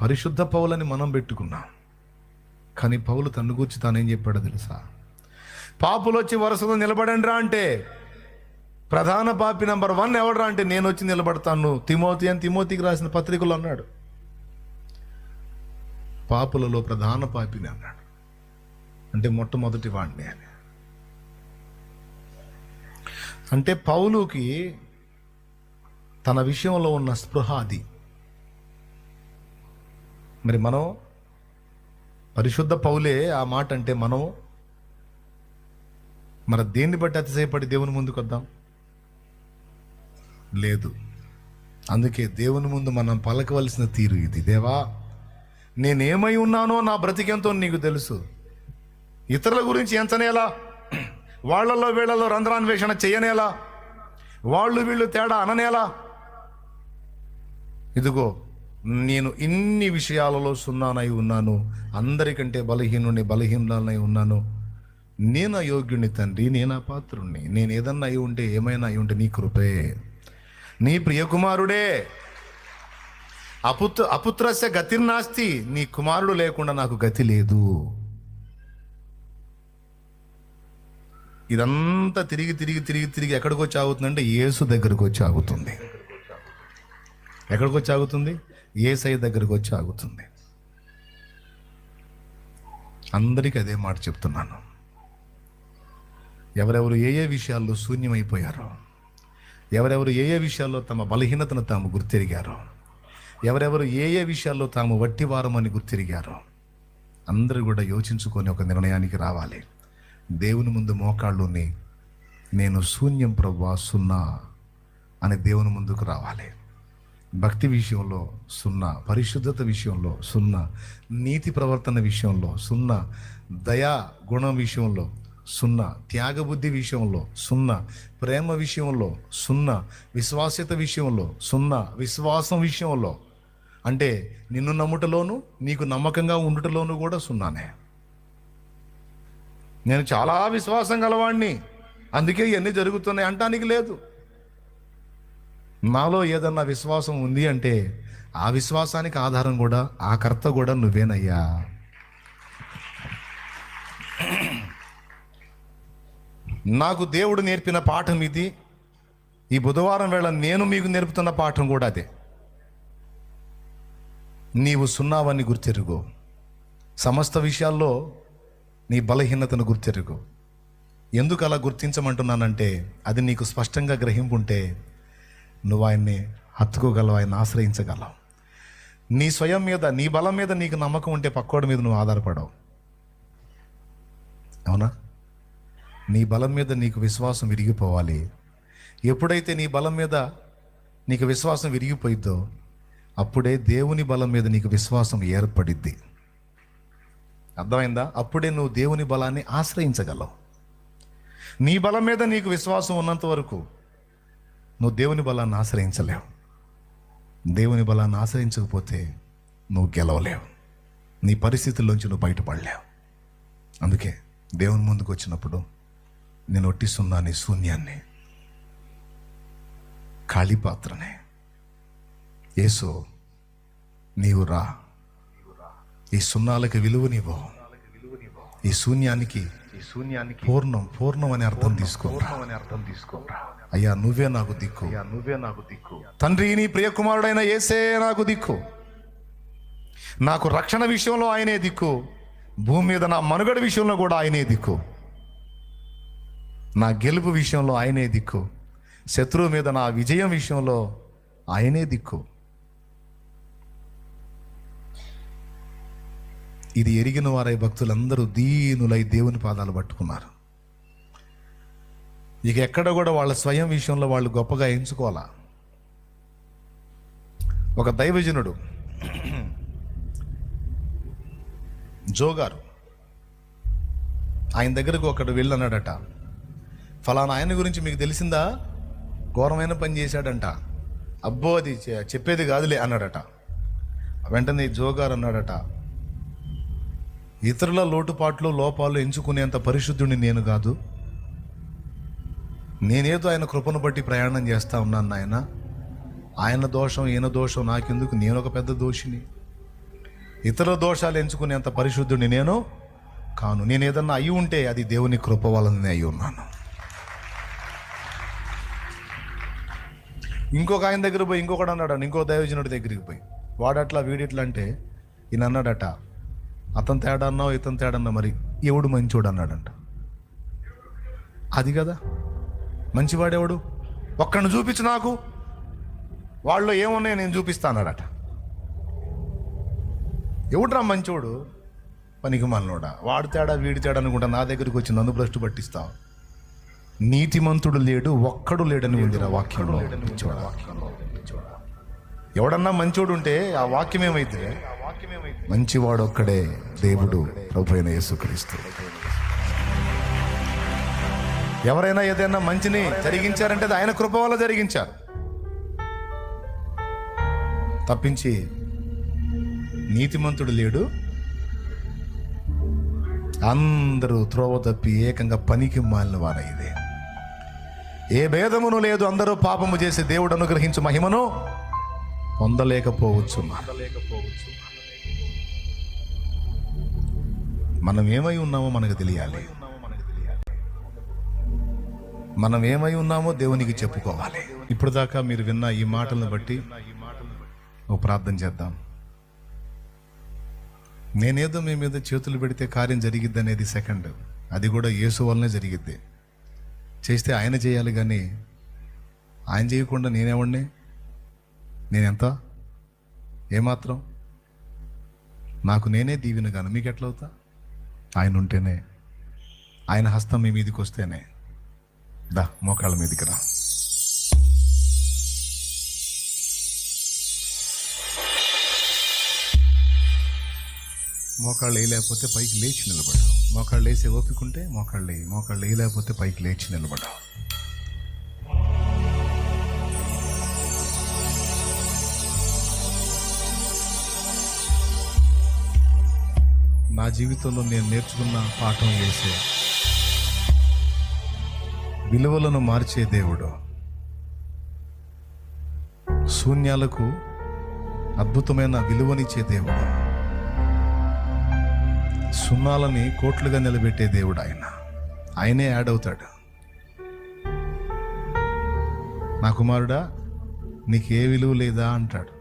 పరిశుద్ధ పౌలని మనం పెట్టుకున్నాం. కానీ పౌలు తన్ను గూర్చి తానేం చెప్పాడో తెలుసా? పాపులు వచ్చి వరుసలో నిలబడండి రా అంటే ప్రధాన పాపి నెంబర్ వన్ ఎవడరా అంటే నేను వచ్చి నిలబడతాను. తిమోతి అని తిమోతికి రాసిన పత్రికలు అన్నాడు. పాపులలో ప్రధాన పాపిని అన్నాడు. అంటే మొట్టమొదటి వాడిని అని. అంటే పౌలుకి తన విషయంలో ఉన్న స్పృహ అది. మరి మనం పరిశుద్ధ పౌలే ఆ మాట అంటే మనం మన దేన్ని బట్టి అతిశయపడి దేవుని ముందుకు వద్దాం? లేదు. అందుకే దేవుని ముందు మనం పలకవలసిన తీరు ఇది. దేవా నేనేమై ఉన్నానో నా బ్రతికెంతో నీకు తెలుసు. ఇతరుల గురించి ఎంచనేలా? వాళ్ళలో వీళ్ళలో రంధ్రాన్వేషణ చేయనేలా? వాళ్ళు వీళ్ళు తేడా అననేలా? ఇదిగో నేను ఇన్ని విషయాలలో సున్నానై ఉన్నాను. అందరికంటే బలహీనుని బలహీనులనై ఉన్నాను. నేను అయోగ్యుని తండ్రి నేను అపాత్రుణ్ణి నేను ఏదన్నా అయి ఉంటే ఏమైనా అయి ఉంటే నీ కృపే. నీ ప్రియకుమారుడే. అపుత్ర అపుత్రస్య గతిర్నాస్తి నీ కుమారుడు లేకుండా నాకు గతి లేదు. ఇదంతా తిరిగి తిరిగి తిరిగి తిరిగి ఎక్కడికి వచ్చి ఆగుతుందంటే యేసు దగ్గరకు వచ్చి ఆగుతుంది. ఎక్కడికి వచ్చి ఆగుతుంది? ఏసై దగ్గరకు వచ్చి ఆగుతుంది. అందరికీ అదే మాట చెప్తున్నాను. ఎవరెవరు ఏ ఏ విషయాల్లో శూన్యమైపోయారో ఎవరెవరు ఏ ఏ విషయాల్లో తమ బలహీనతను తాము గుర్తెరిగారో ఎవరెవరు ఏ ఏ విషయాల్లో తాము వట్టివారమని గుర్తిరిగారో అందరూ కూడా యోచించుకొని ఒక నిర్ణయానికి రావాలి. దేవుని ముందు మోకాళ్ళుని నేను శూన్యం ప్రవ్వా సున్నా అని దేవుని ముందుకు రావాలి. భక్తి విషయంలో సున్నా పరిశుద్ధత విషయంలో సున్నా నీతి ప్రవర్తన విషయంలో సున్నా దయా గుణం విషయంలో సున్నా త్యాగబుద్ధి విషయంలో సున్నా ప్రేమ విషయంలో సున్నా విశ్వాస్యత విషయంలో సున్నా విశ్వాసం విషయంలో. అంటే నిన్ను నమ్ముటలోను నీకు నమ్మకంగా ఉండుటలోను కూడా సున్నానే. నేను చాలా విశ్వాసం గలవాణ్ణి. అందుకే ఇవన్నీ జరుగుతున్నాయి అంటానికి లేదు. నాలో ఏదన్నా విశ్వాసం ఉంది అంటే ఆ విశ్వాసానికి ఆధారం కూడా ఆ కర్త కూడా నువ్వేనయ్యా. నాకు దేవుడు నేర్పిన పాఠం ఇది. ఈ బుధవారం వేళ నేను మీకు నేర్పుతున్న పాఠం కూడా అదే. నీవు సున్నావని గుర్తెరుగు. సమస్త విషయాల్లో నీ బలహీనతను గుర్తెరుగు. ఎందుకు అలా గుర్తించమంటున్నానంటే అది నీకు స్పష్టంగా గ్రహింపుంటే నువ్వు ఆయన్ని హత్తుకోగలవు ఆయన ఆశ్రయించగలవు. నీ స్వయం మీద నీ బలం మీద నీకు నమ్మకం ఉంటే పక్కోడి మీద నువ్వు ఆధారపడవు. అవునా? నీ బలం మీద నీకు విశ్వాసం విరిగిపోవాలి. ఎప్పుడైతే నీ బలం మీద నీకు విశ్వాసం విరిగిపోయిద్దో అప్పుడే దేవుని బలం మీద నీకు విశ్వాసం ఏర్పడిద్ది. అర్థమైందా? అప్పుడే నువ్వు దేవుని బలాన్ని ఆశ్రయించగలవు. నీ బలం మీద నీకు విశ్వాసం ఉన్నంత వరకు నువ్వు దేవుని బలాన్ని ఆశ్రయించలేవు. దేవుని బలాన్ని ఆశ్రయించకపోతే నువ్వు గెలవలేవు. నీ పరిస్థితుల్లోంచి నువ్వు బయటపడలేవు. అందుకే దేవుని ముందుకు వచ్చినప్పుడు నేను ఒట్టిస్తున్నా నీ శూన్యాన్ని ఖాళీ పాత్రనే. యేసు నీవు రా. ఈ సున్నాలకు విలువనివ్వు. ఈ శూన్యానికి ఈ శూన్యానికి పూర్ణం పూర్ణం అని అర్థం తీసుకోరా పూర్ణం అని అర్థం తీసుకోరా అయ్యా నువ్వే నాకు దిక్కు. అయ్యా నువ్వే నాకు దిక్కు. తండ్రి నీ ప్రియకుమారుడైన యేసే నాకు దిక్కు. నాకు రక్షణ విషయంలో ఆయనే దిక్కు. భూమి మీద నా మనుగడ విషయంలో కూడా ఆయనే దిక్కు. నా గెలుపు విషయంలో ఆయనే దిక్కు. శత్రువు మీద నా విజయం విషయంలో ఆయనే దిక్కు. ఇది ఎరిగిన వారై భక్తులందరూ దీనులై దేవుని పాదాలు పట్టుకున్నారు. ఇక ఎక్కడ కూడా వాళ్ళ స్వయం విషయంలో వాళ్ళు గొప్పగా ఎంచుకోవాలా? ఒక దైవజనుడు జోగారు ఆయన దగ్గరకు ఒకడు వెళ్ళన్నాడట ఫలానా ఆయన గురించి మీకు తెలిసిందా? ఘోరమైన పని చేశాడంట. అబ్బో అది చెప్పేది కాదులే అన్నాడట. వెంటనే జోగారు అన్నాడట ఇతరుల లోటుపాట్లు లోపాలు ఎంచుకునేంత పరిశుద్ధుడిని నేను కాదు. నేనేదో ఆయన కృపను బట్టి ప్రయాణం చేస్తా ఉన్నాను నాయన. ఆయన దోషం ఈయన దోషం నాకెందుకు? నేను ఒక పెద్ద దోషిని. ఇతర దోషాలు ఎంచుకునేంత పరిశుద్ధుడిని నేను కాను. నేను ఏదన్నా అయి ఉంటే అది దేవుని కృప వలననే అయి ఉన్నాను. ఇంకొక ఆయన దగ్గర పోయి ఇంకొకడు అన్నాడు ఇంకో దైవజనుడి దగ్గరికి పోయి. వాడట్లా వీడిట్లా అంటే ఈయన అన్నాడట అతను తేడా అన్నావు ఇతను తేడా అన్నా మరి ఎవడు మంచోడు అన్నాడంట. అది కదా. మంచివాడెవడు? ఒక్కడిని చూపించు నాకు. వాళ్ళు ఏమున్నాయో నేను చూపిస్తా అన్నాడట. ఎవడురా మంచోడు? పనికి మనలోడా వాడు తేడా వీడి తేడా అనుకుంటా నా దగ్గరికి వచ్చి నన్ను భ్రష్టు పట్టిస్తావు. నీతిమంతుడు లేడు ఒక్కడు లేడని ఉందిరా వాక్యంలో. ఎవడన్నా మంచోడు ఉంటే ఆ వాక్యం ఏమైతే మంచివాడు ఒక్కడే దేవుడు ప్రభు అయిన యేసుక్రీస్తు. ఎవరైనా ఏదైనా మంచిని జరిగించారంటే అది ఆయన కృప వల్ల జరిగించారు. తప్పించి నీతిమంతుడు లేడు. అందరూ త్రోవ తప్పి ఏకంగా పనికి మాలిన వారైదే ఏ భేదమును లేదు అందరూ పాపము చేసి దేవుడు అనుగ్రహించు మహిమను పొందలేకపోవచ్చు మనం ఏమై ఉన్నామో మనకు తెలియాలి. మనం ఏమై ఉన్నామో దేవునికి చెప్పుకోవాలి. ఇప్పుడు దాకా మీరు విన్న ఈ మాటలను బట్టి ఓ ప్రార్థన చేద్దాం. నేనేదో మీ మీద చేతులు పెడితే కార్యం జరిగిద్ది అనేది సెకండ్. అది కూడా యేసు వల్లనే జరిగిద్ది. చేస్తే ఆయన చేయాలి కానీ ఆయన చేయకుండా నేనేవాడిని? నేనెంత? ఏమాత్రం? నాకు నేనే దీవెన గాను మీకు ఎట్లా అవుతా ఆయన ఉంటేనే ఆయన హస్తం మీ మీదకి వస్తేనే దా మోకాళ్ళ మీదకి రా. మోకాళ్ళు వేయలేకపోతే పైకి లేచి నిలబడ్డావు మోకాళ్ళు వేసే ఓపిక ఉంటే మోకాళ్ళు వేయి. మోకాళ్ళు వేయలేకపోతే పైకి లేచి నిలబడ్డావు నా జీవితంలో నేను నేర్చుకున్న పాఠం వేసే విలువలను మార్చే దేవుడు. శూన్యాలకు అద్భుతమైన విలువనిచ్చే దేవుడు. సున్నాలని కోట్లుగా నిలబెట్టే దేవుడు ఆయన. ఆయనే యాడ్ అవుతాడు. నా కుమారుడా నీకు ఏ విలువ లేదా అంటాడు.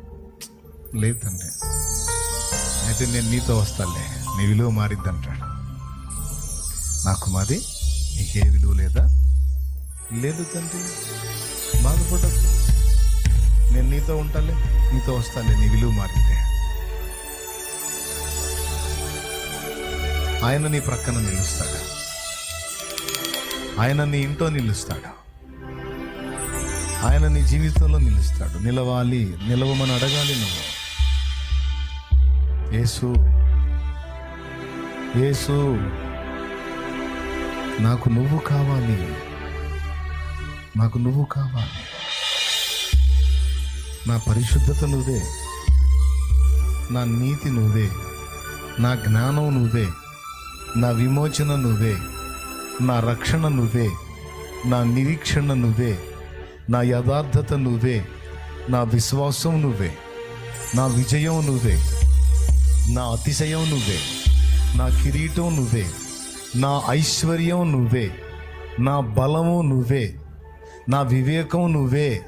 లేదండి అయితే నేను నీతో వస్తాలే నీ విలువ మారిద్ది అంటాడు నాకు మాది నీకే విలువ లేదా? లేదు తండ్రి. బాధపడద్దు నేను నీతో ఉంటాలే నీతో వస్తాలే నీ విలువ మారిందే ఆయన నీ ప్రక్కన నిలుస్తాడు. ఆయన నీ ఇంట్లో నిలుస్తాడు. ఆయన నీ జీవితంలో నిలుస్తాడు. నిలవాలి నిలవమని అడగాలి నువ్వు. యేసు యేసు నాకు నువ్వు కావాలి. నాకు నువ్వు కావాలి. నా పరిశుద్ధత నువ్వే. నా నీతి నువ్వే. నా జ్ఞానం నువ్వే. నా విమోచన నువ్వే. నా రక్షణ నువ్వే. నా నిరీక్షణ నువ్వే. నా యథార్థత నువ్వే. నా విశ్వాసం నువ్వే. నా విజయం నువ్వే. నా అతిశయం నువ్వే. నా కిరీటం నువ్వే. నా ఐశ్వర్యం నువ్వే. నా బలము నువ్వే. నా వివేకం నువ్వే.